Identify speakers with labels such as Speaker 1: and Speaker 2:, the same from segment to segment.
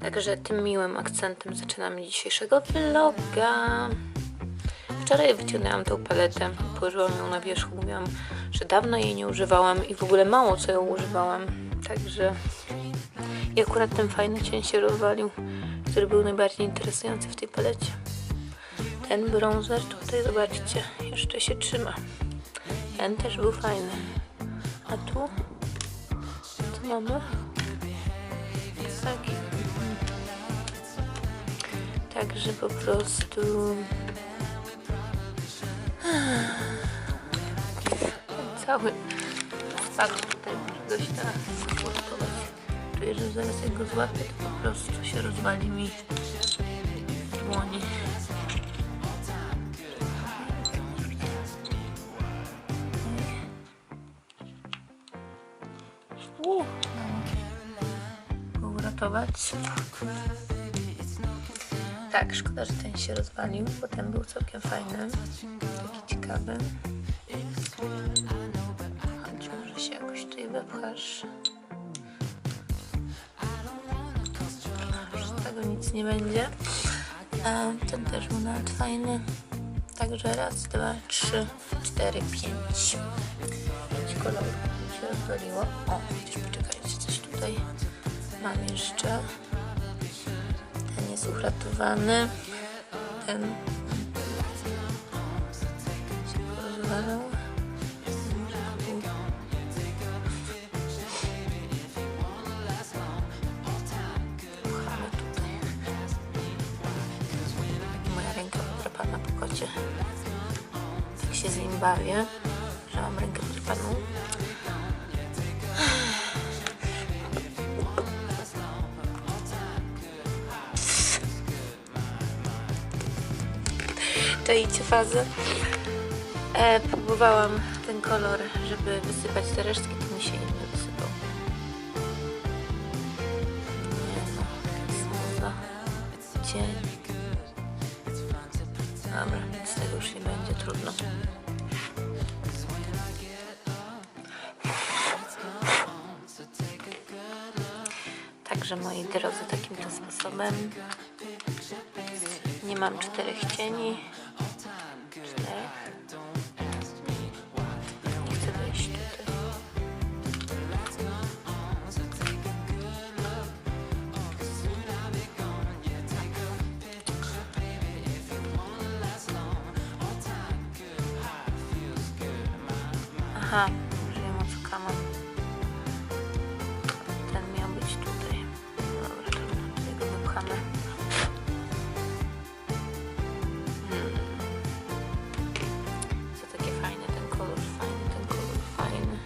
Speaker 1: Także tym miłym akcentem zaczynamy dzisiejszego vloga. Wczoraj wyciągnęłam tą paletę, położyłam ją na wierzchu, mówiłam, że dawno jej nie używałam i w ogóle mało co ją używałam. Także i akurat ten fajny cień się rozwalił, który był najbardziej interesujący w tej palecie. Ten bronzer tutaj, zobaczcie, jeszcze się trzyma. Ten też był fajny. A tu? Co mamy? Taki. Także po prostu cały spadł tutaj dość teraz spłoskować. Czuję, że zaraz jak go złapię, to po prostu się rozwali mi dłoni. Tak, szkoda, że ten się rozwalił, bo ten był całkiem fajny. Taki ciekawy. Chodź, może się jakoś tutaj wepchasz. Z tego nic nie będzie. A ten też był nawet fajny. Także raz, dwa, trzy, cztery, pięć. Pięć kolorów się rozwaliło. O, chociaż poczekajcie, coś tutaj mam jeszcze. Ten jest uratowany. Ten się tutaj. Moja ręka podrapana po kocie. Tak się z nim bawię, czajcie fazę. E, próbowałam ten kolor, żeby wysypać te resztki, to mi się nie wysypał. Nie no, smutno. Cień. Dobra, z tego już nie będzie, trudno. Także moi drodzy, takim to sposobem nie mam czterech cieni. Aha, już wiem o co kamam. Ten miał być tutaj. Dobra, trudno, tutaj go wypchamy. Co takie fajne, ten kolor fajny, ten kolor fajny.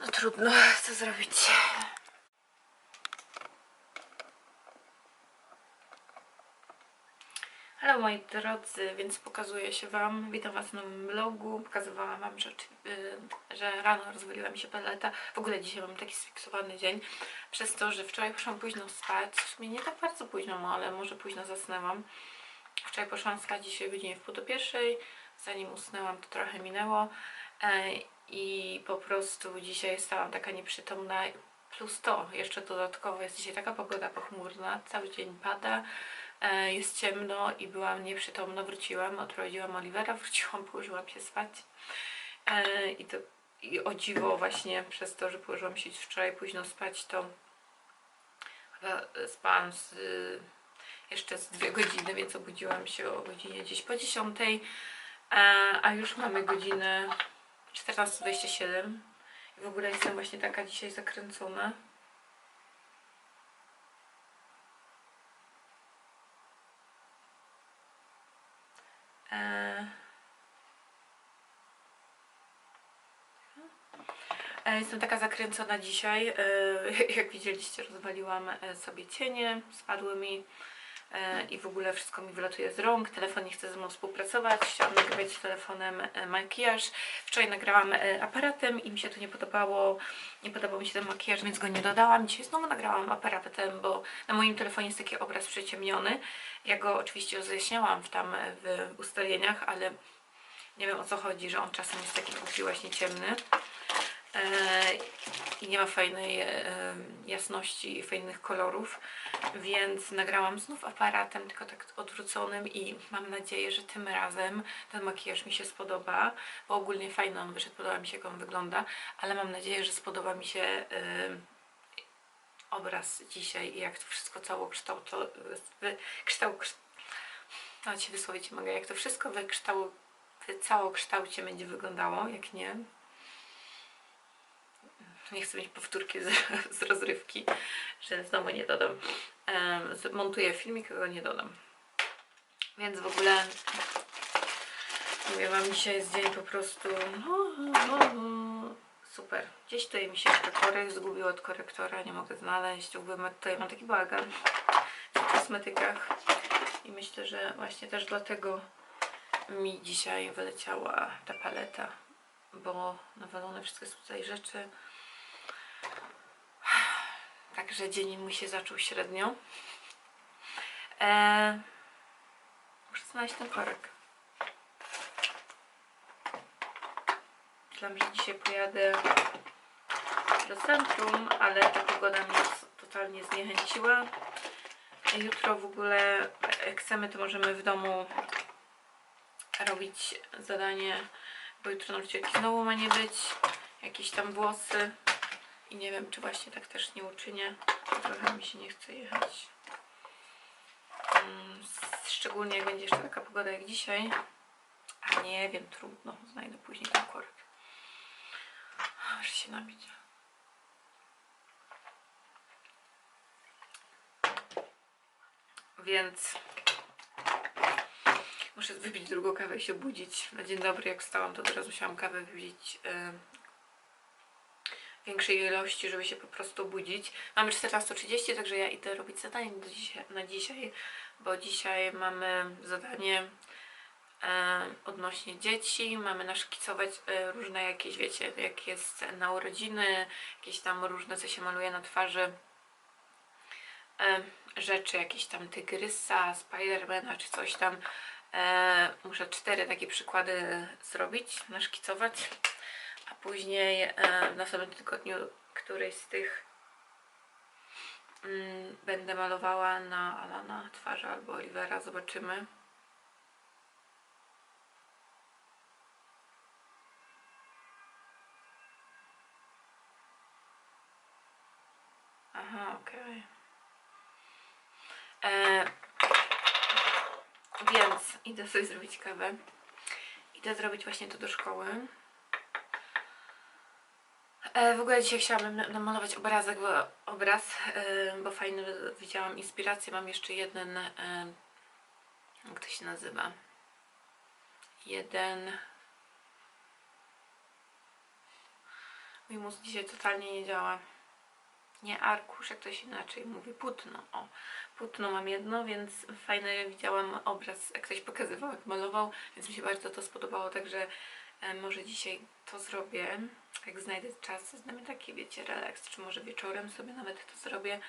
Speaker 1: No trudno, co zrobić? Halo moi drodzy, więc pokazuję się Wam, witam Was w nowym vlogu, pokazywałam Wam, że, y, że rano rozwaliła mi się paleta, w ogóle dzisiaj mam taki sfiksowany dzień, przez to, że wczoraj poszłam późno spać, w sumie nie tak bardzo późno, no, ale może późno zasnęłam, wczoraj poszłam spać dzisiaj godzinie w pół do pierwszej, zanim usnęłam to trochę minęło e, i po prostu dzisiaj stałam taka nieprzytomna, plus to, jeszcze dodatkowo jest dzisiaj taka pogoda pochmurna, cały dzień pada, jest ciemno i byłam nieprzytomna, wróciłam, odprowadziłam Olivera, wróciłam, położyłam się spać. E, i to i o dziwo właśnie przez to, że położyłam się wczoraj późno spać, to chyba spałam z, jeszcze z dwie godziny, więc obudziłam się o godzinie gdzieś po 10, a, a już mamy godzinę 14.27 i w ogóle jestem właśnie taka dzisiaj zakręcona. E, E, Jestem taka zakręcona dzisiaj. E, Jak widzieliście, rozwaliłam e, sobie cienie, spadły mi e, i w ogóle wszystko mi wylatuje z rąk. Telefon nie chce ze mną współpracować. Chciałam nagrywać telefonem e, makijaż. Wczoraj nagrałam e, aparatem i mi się to nie podobało. Nie podobał mi się ten makijaż, więc go nie dodałam. Dzisiaj znowu nagrałam aparatem, bo na moim telefonie jest taki obraz przyciemniony. Ja go oczywiście rozjaśniałam w tam e, w ustawieniach, ale Nie wiem o co chodzi, że on czasem jest taki właśnie ciemny. E, I nie ma fajnej e, jasności i fajnych kolorów, więc nagrałam znów aparatem, tylko tak odwróconym i mam nadzieję, że tym razem ten makijaż mi się spodoba, bo ogólnie fajny on wyszedł, podoba mi się jak on wygląda, ale mam nadzieję, że spodoba mi się e, obraz dzisiaj i jak to wszystko całokształt, kształt, nawet się wysłowić mogę, jak to wszystko wykształ, w całokształcie będzie wyglądało, jak nie. Nie chcę mieć powtórki z, z rozrywki, że znowu nie dodam. Montuję filmik, go nie dodam. Więc w ogóle mówię wam, dzisiaj jest dzień po prostu super. Gdzieś tutaj mi się jeszcze korek zgubił od korektora, nie mogę znaleźć. W ogóle tutaj mam taki bagan w kosmetykach i myślę, że właśnie też dlatego mi dzisiaj wyleciała ta paleta, bo nawalone wszystkie tutaj rzeczy. Także dzień mój się zaczął średnio. Eee, muszę znaleźć ten korek. Myślałam, że dzisiaj pojadę do centrum, ale ta pogoda mnie totalnie zniechęciła. Jutro w ogóle, jak chcemy, to możemy w domu robić zadanie, bo jutro nauczycielki znowu ma nie być, jakieś tam włosy i nie wiem, czy właśnie tak też nie uczynię. Trochę mi się nie chce jechać. Mm, Szczególnie jak będzie jeszcze taka pogoda jak dzisiaj. A nie wiem, trudno. Znajdę później ten korek. Muszę się napić. Więc muszę wypić drugą kawę i się budzić. Na dzień dobry, jak wstałam, to teraz musiałam kawę wypić yy, większej ilości, żeby się po prostu budzić. Mamy 14.30, także ja idę robić zadanie na dzisiaj, bo dzisiaj mamy zadanie odnośnie dzieci. Mamy naszkicować e, różne jakieś, wiecie, jak jest na urodziny, jakieś tam różne, co się maluje na twarzy rzeczy, jakieś tam tygrysa, Spidermana czy coś tam. E, muszę cztery takie przykłady zrobić, naszkicować, a później e, w następnym tygodniu któryś z tych mm, będę malowała na Alana twarzy albo Olivera, zobaczymy. Aha, okej. E, Więc idę sobie zrobić kawę. Idę zrobić właśnie to do szkoły. E, w ogóle dzisiaj chciałabym na- namalować obrazek, bo, obraz, e, bo fajny widziałam inspirację. Mam jeszcze jeden, e, jak to się nazywa? Jeden. Mój mózg dzisiaj totalnie nie działa. Nie arkusz, jak to się inaczej mówi, płótno. O, płótno mam jedno, więc fajny widziałam obraz, jak ktoś pokazywał, jak malował, więc mi się bardzo to spodobało, także może dzisiaj to zrobię, jak znajdę czas, znamy taki, wiecie, relaks, czy może wieczorem sobie nawet to zrobię.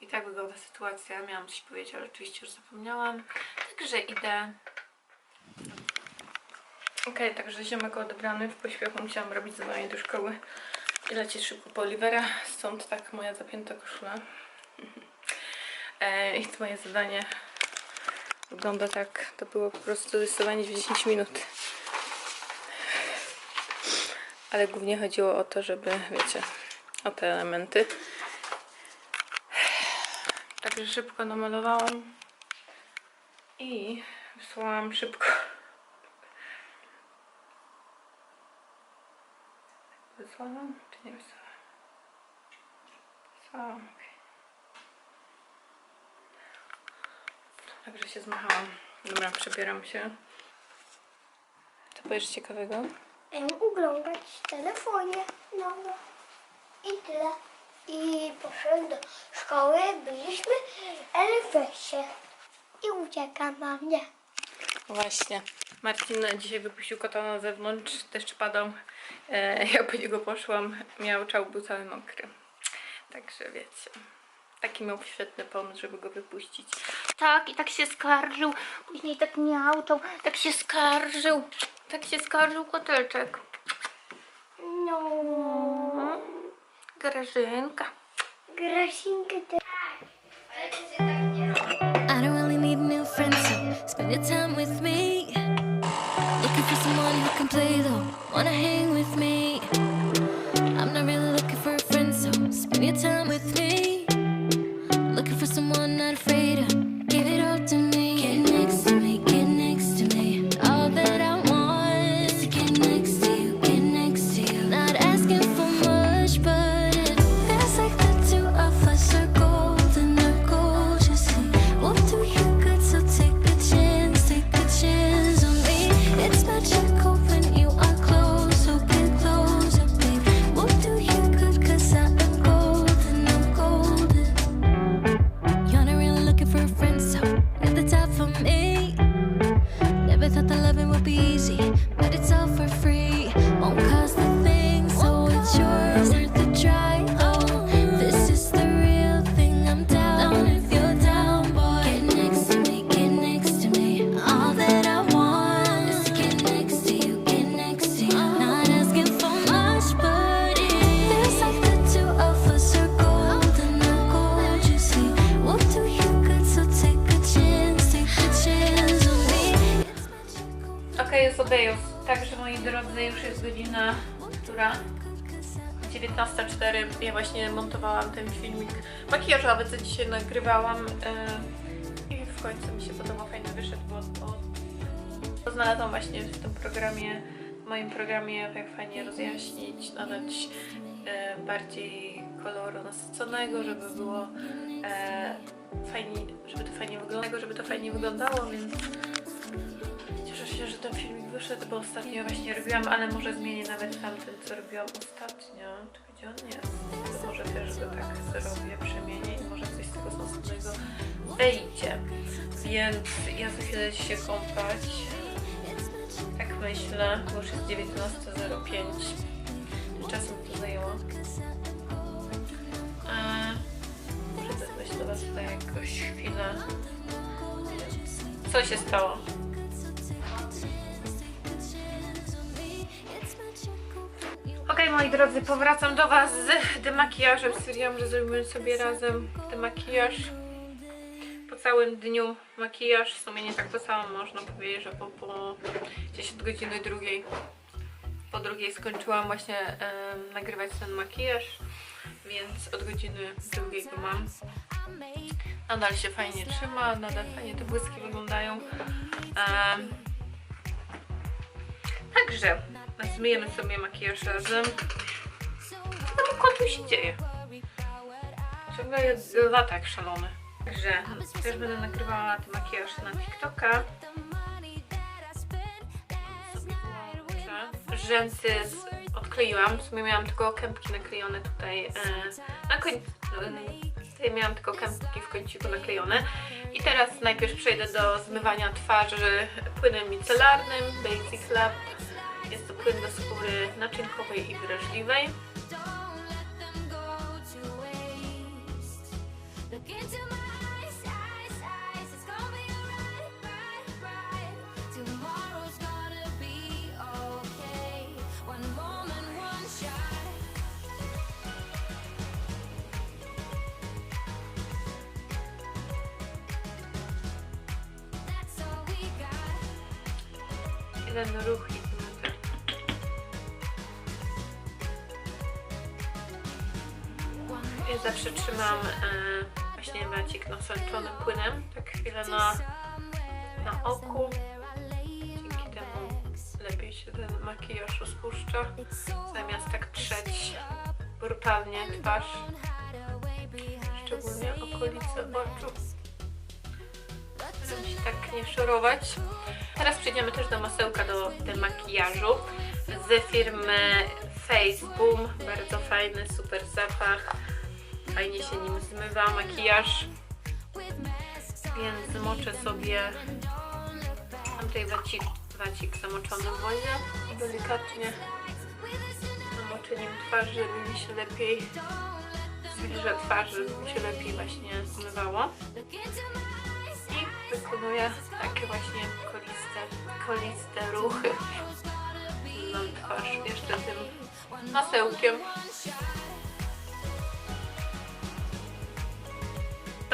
Speaker 1: I tak wygląda sytuacja. Miałam coś powiedzieć, ale oczywiście już zapomniałam. Także idę. Okej, także ziomek odebrany. W pośpiechu musiałam robić zadanie do szkoły i lecieć szybko po Olivera. Stąd tak moja zapięta koszula. E, I to moje zadanie wygląda tak. To było po prostu rysowanie w 10 minut. Ale głównie chodziło o to, żeby, wiecie, o te elementy. Także szybko namalowałam i wysłałam szybko. Wysłałam czy nie wysłałam? Wysłałam, okej. Także się zmachałam. Dobra, przebieram się. Co powiesz ciekawego?
Speaker 2: Oglądać w telefonie nowo. I tyle. I poszedłem do szkoły, byliśmy w Elfesie. I ucieka na mnie.
Speaker 1: Właśnie. Marcin dzisiaj wypuścił kota na zewnątrz, deszcz padał. E, ja po niego poszłam, miał czał, był cały mokry. Także wiecie. Taki miał świetny pomysł, żeby go wypuścić. Tak, i tak się skarżył. Później tak miałczał, tak się skarżył. Tak się skarżył koteczek.
Speaker 2: No.
Speaker 1: Grażynka.
Speaker 2: Grasinkę też.
Speaker 3: I don't really need new friends, so spend your time with me. Looking for someone who can play though, wanna hang with me.
Speaker 1: Także moi drodzy, już jest godzina, która? 19.04. Ja właśnie montowałam ten filmik makijażowy, co dzisiaj nagrywałam yy, i w końcu mi się podoba, fajnie wyszedł, bo, bo znalazłam właśnie w tym programie, w moim programie, jak fajnie rozjaśnić, nadać yy, bardziej koloru nasyconego, żeby było yy, fajnie, żeby to fajnie wyglądało, żeby to fajnie wyglądało, więc że ten filmik wyszedł, bo ostatnio właśnie robiłam, ale może zmienię nawet tamten, co robiłam ostatnio. Czy gdzie on jest? To może też go tak zrobię, przemienię i może coś z tego sensownego wejdzie. Więc ja za chwilę się kąpać. Tak myślę, bo już jest 19.05. Czasem to zajęło. Eee, muszę też do Was tutaj jakoś chwilę. Co się stało? Moi drodzy, powracam do Was z demakijażem. Stwierdziłam, że zrobimy sobie razem demakijaż. Po całym dniu makijaż, w sumie nie tak to samo można powiedzieć, że po, po gdzieś od godziny drugiej, po drugiej skończyłam właśnie nagrywać ten makijaż, więc od godziny drugiej go mam. Nadal się fajnie trzyma, nadal fajnie te błyski wyglądają. Także zmyjemy sobie makijaż razem. Co temu kotu się dzieje? Ciągle jest lata jak szalony. Także też będę nagrywała ten makijaż na TikToka. Sobie. Rzęsy z- odkleiłam. W sumie miałam tylko kępki naklejone tutaj e, na końcu. Tutaj miałam tylko kępki w końcu naklejone. I teraz najpierw przejdę do zmywania twarzy płynem micelarnym Basic Lab. Jest to płyn do skóry naczynkowej i wrażliwej.
Speaker 3: Don't let
Speaker 1: zawsze trzymam e, właśnie wacik nasączony płynem, tak chwilę na, na oku. Dzięki temu lepiej się ten makijaż rozpuszcza, zamiast tak trzeć brutalnie twarz, szczególnie okolice oczu. Staram się tak nie szorować. Teraz przejdziemy też do masełka do demakijażu z firmy Face Boom. Bardzo fajny, super zapach. Fajnie się nim zmywa makijaż. Więc zmoczę sobie mam tutaj wacik, wacik zamoczony w wodzie i delikatnie namoczę nim twarz, żeby mi się lepiej zwilża twarz, żeby mi się lepiej właśnie zmywało. I wykonuję takie właśnie koliste, koliste ruchy. Mam twarz jeszcze tym masełkiem.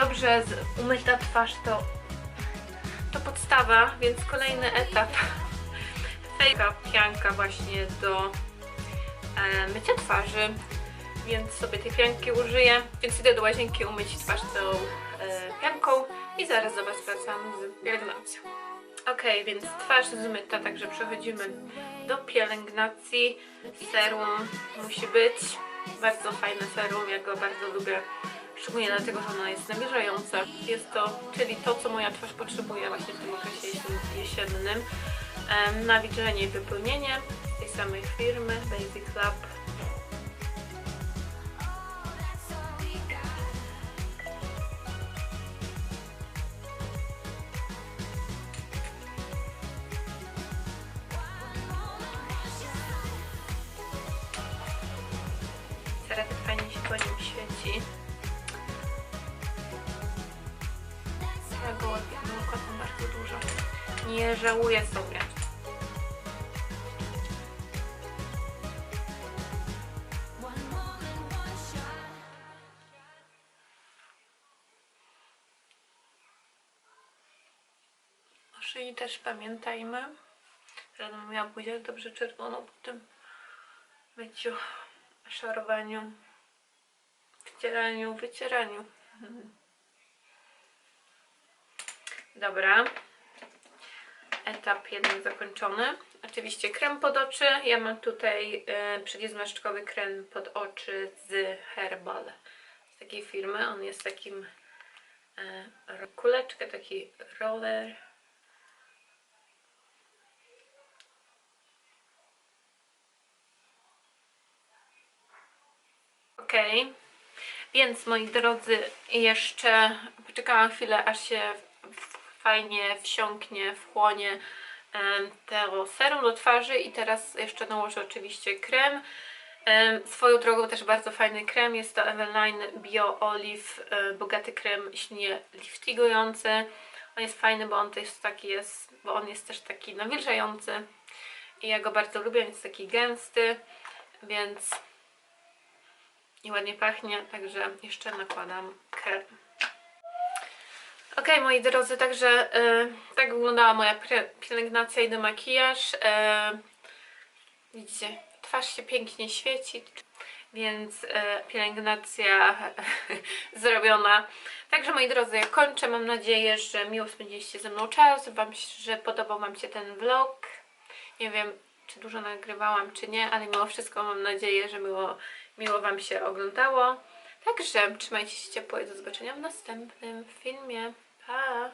Speaker 1: Dobrze umyta twarz to, to podstawa, więc kolejny etap. Fejka pianka właśnie do e, mycia twarzy, więc sobie tej pianki użyję. Więc idę do łazienki umyć twarz tą e, pianką i zaraz do Was wracam z pielęgnacją. Ok, więc twarz zmyta, także przechodzimy do pielęgnacji. Serum musi być. Bardzo fajne serum, ja go bardzo lubię. Szczególnie dlatego, że ono jest nawilżające. Jest to, czyli to, co moja twarz potrzebuje właśnie w tym okresie jesie- jesiennym. Nawilżenie i wypełnienie tej samej firmy, Basic Lab. Teraz fajnie się po nim świeci. Nie żałuję sobie. O szyi też pamiętajmy. Rano miała buzię dobrze czerwoną po tym myciu, szarowaniu, wcieraniu, wycieraniu. Dobra. Etap jeden zakończony. Oczywiście krem pod oczy. Ja mam tutaj e, przeciwzmarszczkowy krem pod oczy z Herbal. Z takiej firmy. On jest takim e, kuleczkę, taki roller. Okej. Więc moi drodzy, jeszcze poczekałam chwilę, aż się fajnie wsiąknie, wchłonie to serum do twarzy i teraz jeszcze nałożę oczywiście krem. Em, Swoją drogą też bardzo fajny krem, jest to Eveline Bio Olive, e, bogaty krem śnię liftingujący. On jest fajny, bo on też taki jest, bo on jest też taki nawilżający i ja go bardzo lubię, jest taki gęsty, więc i ładnie pachnie, także jeszcze nakładam krem. Ok, moi drodzy, także e, tak wyglądała moja pielęgnacja i demakijaż. E, widzicie, twarz się pięknie świeci, więc e, pielęgnacja zrobiona. Także moi drodzy, ja kończę. Mam nadzieję, że miło spędziliście ze mną czas, wam, że podobał Wam się ten vlog. Nie wiem, czy dużo nagrywałam, czy nie, ale mimo wszystko mam nadzieję, że miło, miło Wam się oglądało. Także trzymajcie się ciepło i do zobaczenia w następnym filmie. Pa!